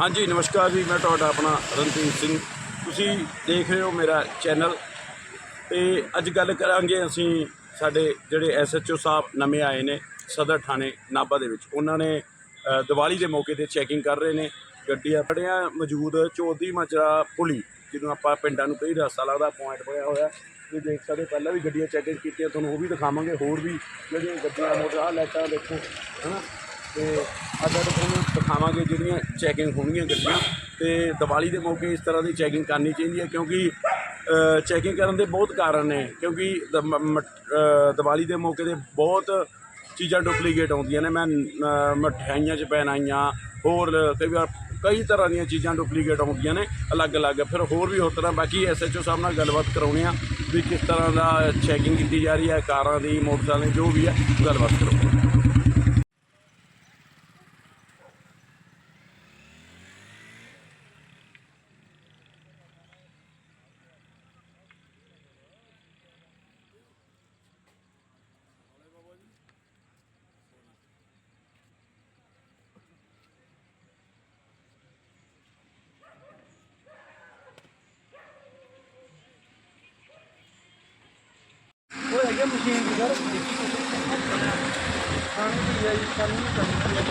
ਹਾਂਜੀ, ਨਮਸਕਾਰ ਜੀ, ਮੈਂ ਤੁਹਾਡਾ ਆਪਣਾ ਰਣਜੀਤ ਸਿੰਘ। ਤੁਸੀਂ ਦੇਖ ਰਹੇ ਹੋ ਮੇਰਾ ਚੈਨਲ। ਤੇ ਅੱਜ ਗੱਲ ਕਰਾਂਗੇ ਅਸੀਂ ਸਾਡੇ ਜਿਹੜੇ ਐਸਐਚਓ ਸਾਹਿਬ ਨਵੇਂ ਆਏ ਨੇ, ਸਦਰ ਥਾਣੇ ਨਾਭਾ ਦੇ ਵਿੱਚ। ਉਹਨਾਂ ਨੇ ਦੀਵਾਲੀ ਦੇ ਮੌਕੇ ਤੇ ਚੈਕਿੰਗ ਕਰ ਰਹੇ ਨੇ। ਗੱਡੀਆਂ ਫੜਿਆ ਮੌਜੂਦ, ਚੌਧਰੀ ਮਾਜਰਾ ਪੁਲੀ, ਜਿਹਨੂੰ ਆਪਾਂ ਪਿੰਡਾਂ ਨੂੰ ਕਈ ਰਸਤਾ ਲੱਗਦਾ ਪੁਆਇੰਟ ਬਣਿਆ ਹੋਇਆ। ਤੁਸੀਂ ਦੇਖ ਸਕਦੇ ਪਹਿਲਾਂ ਵੀ ਗੱਡੀਆਂ ਚੈਕਿੰਗ ਕੀਤੀਆਂ, ਤੁਹਾਨੂੰ ਉਹ ਵੀ ਦਿਖਾਵਾਂਗੇ। ਹੋਰ ਵੀ ਜਿਹੜੀਆਂ ਗੱਡੀਆਂ ਮੋਟਰ ਆਹ ਲਾਈਟਾਂ ਦੇਖੋ, ਹਨਾ? ਤੇ ਅੱਜ ਆਪਾਂ ਤੁਹਾਨੂੰ ਦਿਖਾਵਾਂਗੇ ਜਿਹੜੀਆਂ ਚੈਕਿੰਗ ਹੋਣਗੀਆਂ ਗੱਡੀਆਂ ਤੇ ਦੀਵਾਲੀ ਦੇ ਮੌਕੇ ਇਸ ਤਰ੍ਹਾਂ ਦੀ ਚੈਕਿੰਗ ਕਰਨੀ ਚਾਹੀਦੀ ਹੈ ਕਿਉਂਕਿ ਚੈਕਿੰਗ ਕਰਨ ਦੇ ਬਹੁਤ ਕਾਰਨ ਨੇ ਕਿਉਂਕਿ ਦੀਵਾਲੀ ਦੇ ਮੌਕੇ ਤੇ ਬਹੁਤ ਚੀਜ਼ਾਂ ਡੁਪਲੀਕੇਟ ਆਉਂਦੀਆਂ ਨੇ। ਮੈਂ ਮਠਿਆਈਆਂ 'ਚ ਪਹਿਨਾਈਆਂ ਹੋਰ ਕਈ ਵਾਰ ਕਈ ਤਰ੍ਹਾਂ ਦੀਆਂ ਚੀਜ਼ਾਂ ਡੁਪਲੀਕੇਟ ਆਉਂਦੀਆਂ ਨੇ ਅਲੱਗ-ਅਲੱਗ ਫਿਰ ਹੋਰ ਵੀ ਹੋਰ ਤਰ੍ਹਾਂ ਬਾਕੀ ਐਸਐਚਓ ਸਾਹਿਬ ਨਾਲ ਗੱਲਬਾਤ ਕਰਾਉਣੀ ਆ ਵੀ ਕਿਸ ਤਰ੍ਹਾਂ ਦਾ ਚੈਕਿੰਗ ਕੀਤੀ ਜਾ ਰਹੀ ਹੈ, ਕਾਰਾਂ ਦੀ, ਮੋਟਰਸਾਈਕਲ ਦੀ, ਜੋ ਵੀ ਹੈ, ਗੱਲਬਾਤ ਕਰੋ ਉਹ ਹੈਗੇ ਮਸ਼ੀਨ ਦੀ ਸਰ। ਸਾਨੂੰ ਵੀ ਹੈ ਸਾਨੂੰ ਵੀ ਕਰਨੀ ਹੈ ਮੋਬਾਈਲ ਦਾ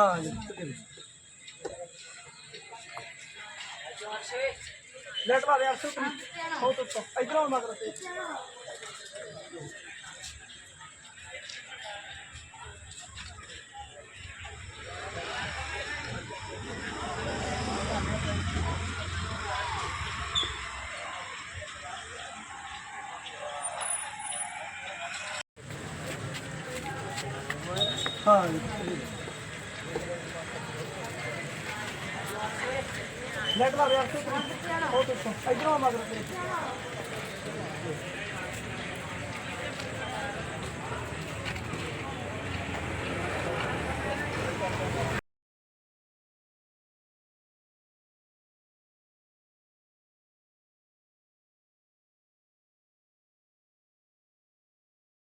ਹਾਂ ਜੀ ਲੈਟ ਵਾਲੇ ਆ ਸੁਣ ਹੋ ਤੋ ਇਧਰੋਂ ਮਗਰ ਤੇ ਹਾਂ ਲੈਟ ਵਾਲੇ ਆ ਸੁਣ ਹੋ ਤੋ ਇਧਰੋਂ ਮਗਰ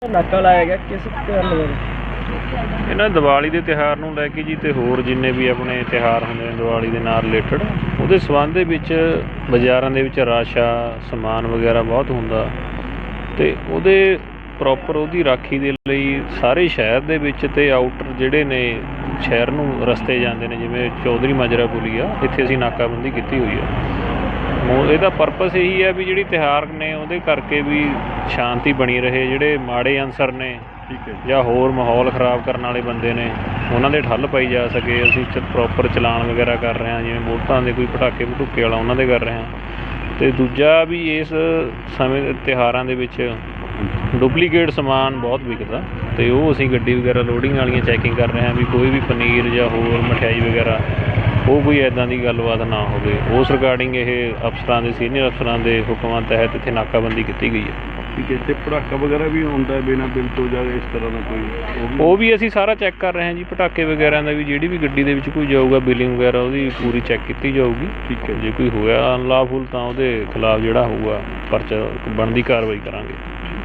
ਤੇ ਨਾਕਾ ਲਾਇਆ ਗਿਆ, ਕਿਸ ਕਰਨ ਲਈ ਇਹਨਾਂ ਦੀਵਾਲੀ ਦੇ ਤਿਹਾਰ ਨੂੰ ਲੈ ਕੇ ਜੀ ਤੇ ਹੋਰ ਜਿੰਨੇ ਵੀ ਆਪਣੇ ਤਿਹਾਰ ਹੁੰਦੇ ਨੇ ਦੀਵਾਲੀ ਦੇ ਨਾਲ ਰਿਲੇਟਡ, ਉਹਦੇ ਸਬੰਧ ਦੇ ਵਿੱਚ ਬਾਜ਼ਾਰਾਂ ਦੇ ਵਿੱਚ ਰਾਸ਼ਾ, ਸਮਾਨ ਵਗੈਰਾ ਬਹੁਤ ਹੁੰਦਾ ਤੇ ਉਹਦੇ ਪ੍ਰੋਪਰ ਉਹਦੀ ਰਾਖੀ ਦੇ ਲਈ ਸਾਰੇ ਸ਼ਹਿਰ ਦੇ ਵਿੱਚ ਤੇ ਆਊਟਰ ਜਿਹੜੇ ਨੇ ਸ਼ਹਿਰ ਨੂੰ ਰਸਤੇ ਜਾਂਦੇ ਨੇ, ਜਿਵੇਂ ਚੌਧਰੀ ਮਾਜਰਾ ਪੁਲੀ ਆ ਇੱਥੇ ਅਸੀਂ ਨਾਕਾਬੰਦੀ ਕੀਤੀ ਹੋਈ ਆ। ਇਹਦਾ ਪਰਪਸ ਇਹੀ ਹੈ ਵੀ ਜਿਹੜੀ ਤਿਹਾਰ ਨੇ ਉਹਦੇ ਕਰਕੇ ਵੀ ਸ਼ਾਂਤੀ ਬਣੀ ਰਹੇ, ਜਿਹੜੇ ਮਾੜੇ ਅਨਸਰ ਨੇ ਠੀਕ ਹੈ ਜਾਂ। ਹੋਰ ਮਾਹੌਲ ਖਰਾਬ ਕਰਨ ਵਾਲੇ ਬੰਦੇ ਨੇ, ਉਹਨਾਂ ਦੇ ਠੱਲ ਪਾਈ ਜਾ ਸਕੇ, ਅਸੀਂ ਚ ਪ੍ਰੋਪਰ ਚਲਾਨ ਵਗੈਰਾ ਕਰ ਰਹੇ ਹਾਂ, ਜਿਵੇਂ ਬੋਲਟਾਂ ਦੇ ਕੋਈ ਪਟਾਕੇ ਪਟੂਕੇ ਵਾਲਾ ਉਹਨਾਂ ਦੇ ਕਰ ਰਹੇ ਹਾਂ। ਤੇ ਦੂਜਾ ਵੀ ਇਸ ਸਮੇਂ ਦੇ ਤਿਉਹਾਰਾਂ ਦੇ ਵਿੱਚ ਡੁਪਲੀਕੇਟ ਸਮਾਨ ਬਹੁਤ ਵਿਕਦਾ, ਤੇ ਉਹ ਅਸੀਂ ਗੱਡੀ ਵਗੈਰਾ ਲੋਡਿੰਗ ਵਾਲੀਆਂ ਚੈਕਿੰਗ ਕਰ ਰਹੇ ਹਾਂ ਵੀ ਕੋਈ ਵੀ ਪਨੀਰ ਜਾਂ ਹੋਰ ਮਠਿਆਈ ਵਗੈਰਾ, ਉਹ ਕੋਈ ਐਦਾਂ ਦੀ ਗੱਲਬਾਤ ਨਾ ਹੋਵੇ। ਉਸ ਰਿਗਾਰਡਿੰਗ ਇਹ ਅਫਸਰਾਂ ਦੇ ਸੀਨੀਅਰ ਅਫਸਰਾਂ ਦੇ ਹੁਕਮਾਂ ਤਹਿਤ ਇੱਥੇ ਨਾਕਾਬੰਦੀ ਕੀਤੀ ਗਈ ਹੈ। ਠੀਕ ਹੈ ਤੇ ਪੜਾਕਾ ਵਗੈਰਾ ਵੀ ਹੁੰਦਾ ਬਿਨਾਂ ਬਿੱਲ ਤੋਂ ਜਾਂ ਇਸ ਤਰ੍ਹਾਂ ਦਾ ਕੋਈ ਉਹ ਵੀ ਅਸੀਂ ਸਾਰਾ ਚੈੱਕ ਕਰ ਰਹੇ ਹਾਂ ਜੀ ਪਟਾਕੇ ਵਗੈਰਾ ਦਾ ਵੀ ਜਿਹੜੀ ਵੀ ਗੱਡੀ ਦੇ ਵਿੱਚ ਕੋਈ ਜਾਊਗਾ ਬਿਲਿੰਗ ਵਗੈਰਾ ਉਹਦੀ ਪੂਰੀ ਚੈੱਕ ਕੀਤੀ ਜਾਊਗੀ। ਠੀਕ ਹੈ। ਜੇ ਕੋਈ ਹੋਇਆ ਅਨਲਾਫੁਲ ਤਾਂ ਉਹਦੇ ਖਿਲਾਫ ਜਿਹੜਾ ਹੋਊਗਾ ਪਰਚਾ ਬਣਦੀ ਕਾਰਵਾਈ ਕਰਾਂਗੇ।